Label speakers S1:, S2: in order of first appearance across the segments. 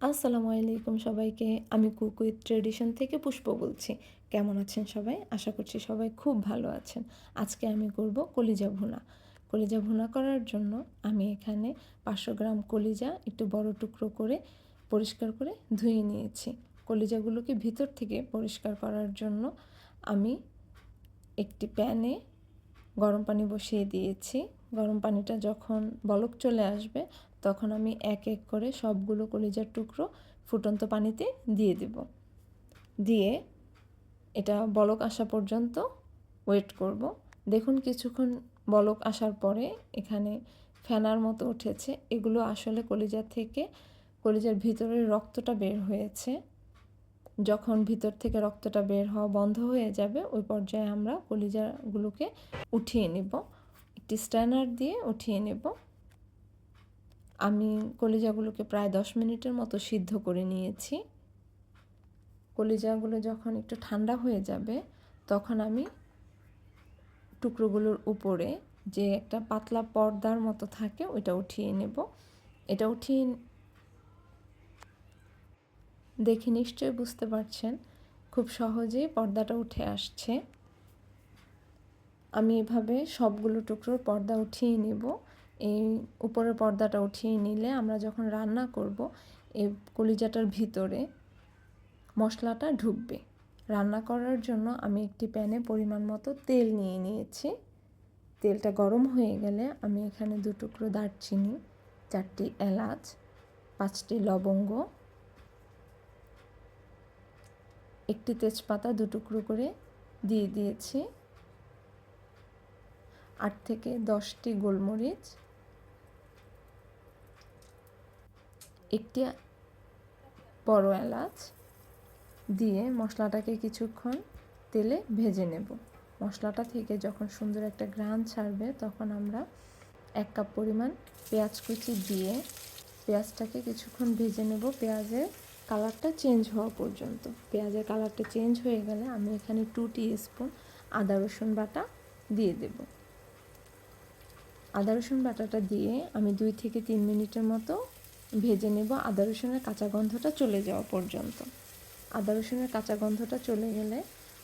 S1: আসসালামু আলাইকুম সবাইকে। আমি কুক উইথ ট্রেডিশন থেকে পুষ্প বলছি। কেমন আছেন সবাই? আশা করছি সবাই খুব ভালো আছেন। আজকে আমি করব কলিজা ভুনা। কলিজা ভুনা করার জন্য আমি এখানে পাঁচশো গ্রাম কলিজা একটু বড় টুকরো করে পরিষ্কার করে ধুয়ে নিয়েছি। কলিজাগুলোকে ভিতর থেকে পরিষ্কার করার জন্য আমি একটি প্যানে গরম পানি বসিয়ে দিয়েছি। গরম পানিটা যখন বলক চলে আসবে তখন আমি এক এক করে সবগুলো কলিজার টুকরো ফুটন্ত পানিতে দিয়ে দেব। দিয়ে এটা বলক আসা পর্যন্ত ওয়েট করব। দেখুন কিছুক্ষণ বলক আসার পরে এখানে ফেনার মতো উঠেছে। এগুলো আসলে কলিজা থেকে কলিজার ভিতরের রক্তটা বের হয়েছে। যখন ভিতর থেকে রক্তটা বের হওয়া বন্ধ হয়ে যাবে, ওই পর্যায়ে আমরা কলিজাগুলোকে উঠিয়ে নেব। একটি স্ট্যানার দিয়ে উঠিয়ে নেব। আমি কলিজাগুলোকে প্রায় দশ মিনিটের মতো সিদ্ধ করে নিয়েছি। কলিজাগুলো যখন একটু ঠান্ডা হয়ে যাবে, তখন আমি টুকরোগুলোর উপরে যে একটা পাতলা পর্দার মতো থাকে, ওইটা উঠিয়ে নেব। এটা উঠিয়ে দেখে নিশ্চয়ই বুঝতে পারছেন খুব সহজেই পর্দাটা উঠে আসছে। আমি এভাবে সবগুলো টুকরোর পর্দা উঠিয়ে নেব। এই উপরের পর্দাটা উঠিয়ে নিলে আমরা যখন রান্না করব এই কলিজাটার ভিতরে মশলাটা ঢুকবে। রান্না করার জন্য আমি একটি প্যানে পরিমাণ মতো তেল নিয়ে নিয়েছি। তেলটা গরম হয়ে গেলে আমি এখানে দু টুকরো দারচিনি, চারটি এলাচ, পাঁচটি লবঙ্গ, একটি তেজপাতা দু টুকরো করে দিয়ে দিয়েছি। আট থেকে দশটি গোলমরিচ একটি বড় এলাচ দিয়ে মশলাটাকে কিছুক্ষণ তেলে ভেজে নেব। মশলাটা থেকে যখন সুন্দর একটা গ্রান ছাড়বে, তখন আমরা এক কাপ পরিমাণ পেঁয়াজ কুচি দিয়ে পেঁয়াজটাকে কিছুক্ষণ ভেজে নেব। পেঁয়াজের কালারটা চেঞ্জ হওয়া পর্যন্ত। পেঁয়াজের কালারটা চেঞ্জ হয়ে গেলে আমি এখানে টি স্পুন আদা রসুন বাটা দিয়ে দেব। আদা রসুন বাটাটা দিয়ে আমি দুই থেকে তিন মিনিটের মতো ভেজে নেব আদা রসুনের কাঁচা গন্ধটা চলে যাওয়া পর্যন্ত আদা রসুনের কাঁচা গন্ধটা চলে গেলে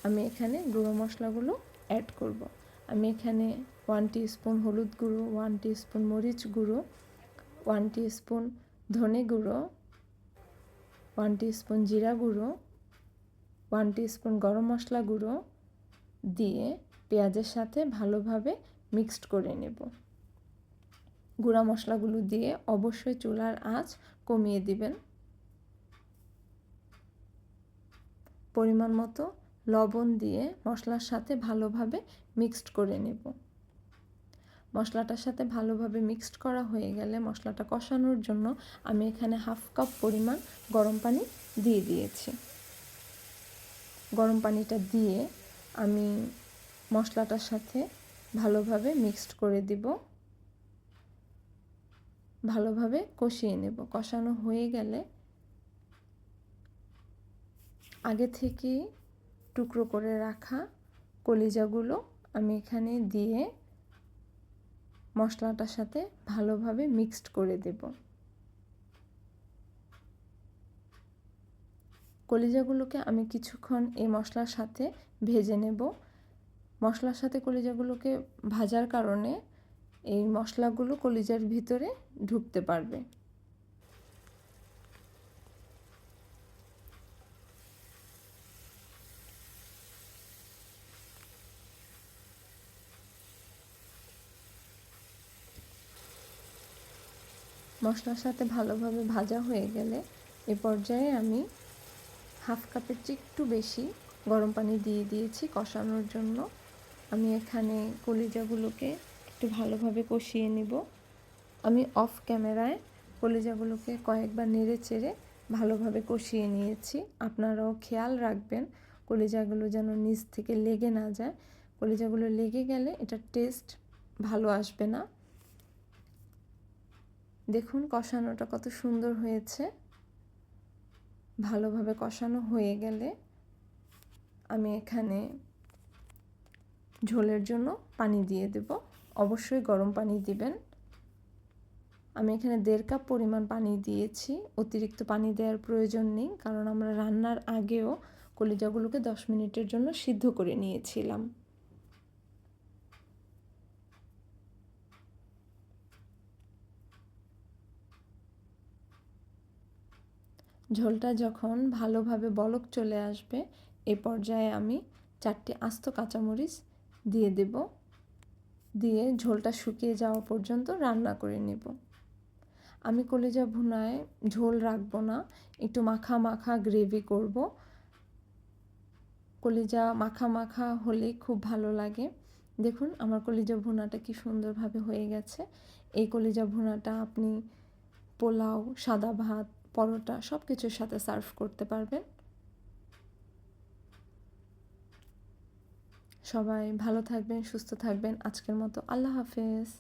S1: আমি এখানে গুঁড়ো মশলাগুলো অ্যাড করব। আমি এখানে ওয়ান স্পুন হলুদ গুঁড়ো ওয়ান স্পুন মরিচ গুঁড়ো ওয়ান স্পুন ধনে গুঁড়ো ওয়ান স্পুন জিরা গুঁড়ো ওয়ান স্পুন গরম মশলা গুঁড়ো দিয়ে পেঁয়াজের সাথে ভালোভাবে মিক্সড করে নেব গুঁড়া মশলাগুলো দিয়ে অবশ্যই চুলার আঁচ কমিয়ে দিবেন। পরিমাণ মতো লবণ দিয়ে মশলার সাথে ভালোভাবে মিক্সড করে নেব। মশলাটার সাথে ভালোভাবে মিক্সড করা হয়ে গেলে মশলাটা কষানোর জন্য আমি এখানে হাফ কাপ পরিমাণ গরম পানি দিয়ে দিয়েছি। গরম পানিটা দিয়ে আমি মশলাটার সাথে ভালোভাবে মিক্সড করে দিব। ভালোভাবে কষিয়ে নেব। কষানো হয়ে গেলে আগে থেকে টুকরো করে রাখা কলিজাগুলো আমি এখানে দিয়ে মশলাটার সাথে ভালোভাবে মিক্সড করে দেব। কলিজাগুলোকে আমি কিছুক্ষণ এই মশলার সাথে ভেজে নেব। মশলার সাথে কলিজাগুলোকে ভাজার কারণে এই মশলাগুলো কলিজার ভিতরে ঢুকতে পারবে। মশলার সাথে ভালোভাবে ভাজা হয়ে গেলে এ পর্যায়ে আমি হাফ কাপের চেয়ে একটু বেশি গরম পানি দিয়ে দিয়েছি কষানোর জন্য। আমি এখানে কলিজাগুলোকে একটু ভালোভাবে কষিয়ে নিব। আমি অফ ক্যামেরায় কলিজাগুলোকে কয়েকবার নেড়ে চেড়ে ভালোভাবে কষিয়ে নিয়েছি। আপনারাও খেয়াল রাখবেন, কলিজাগুলো যেন নিচ থেকে লেগে না যায়। কলিজাগুলো লেগে গেলে এটার টেস্ট ভালো আসবে না। দেখুন কষানোটা কত সুন্দর হয়েছে। ভালোভাবে কষানো হয়ে গেলে আমি এখানে ঝোলের জন্য পানি দিয়ে দেব। অবশ্যই গরম পানি দিবেন। আমি এখানে দেড় কাপ পরিমাণ পানি দিয়েছি। অতিরিক্ত পানি দেওয়ার প্রয়োজন নেই, কারণ আমরা রান্নার আগেও কলিজাগুলোকে দশ মিনিটের জন্য সিদ্ধ করে নিয়েছিলাম। ঝোলটা যখন ভালোভাবে বলক চলে আসবে, এ পর্যায়ে আমি চারটি আস্ত কাঁচামরিচ দিয়ে দেব। দিয়ে ঝোলটা শুকিয়ে যাওয়া পর্যন্ত রান্না করে নেব। আমি কলিজা ভুনায় ঝোল রাখব না, একটু মাখা মাখা গ্রেভি করব। কলিজা মাখা মাখা হলে খুব ভালো লাগে। দেখুন আমার কলিজা ভুনাটা কি সুন্দরভাবে হয়ে গেছে। এই কলিজা ভুনাটা আপনি পোলাও, সাদা ভাত, পরোটা সব কিছুর সাথে সার্ভ করতে পারবেন। সবাই ভালো থাকবেন সুস্থ থাকবেন। আজকের মতো আল্লাহ হাফেজ।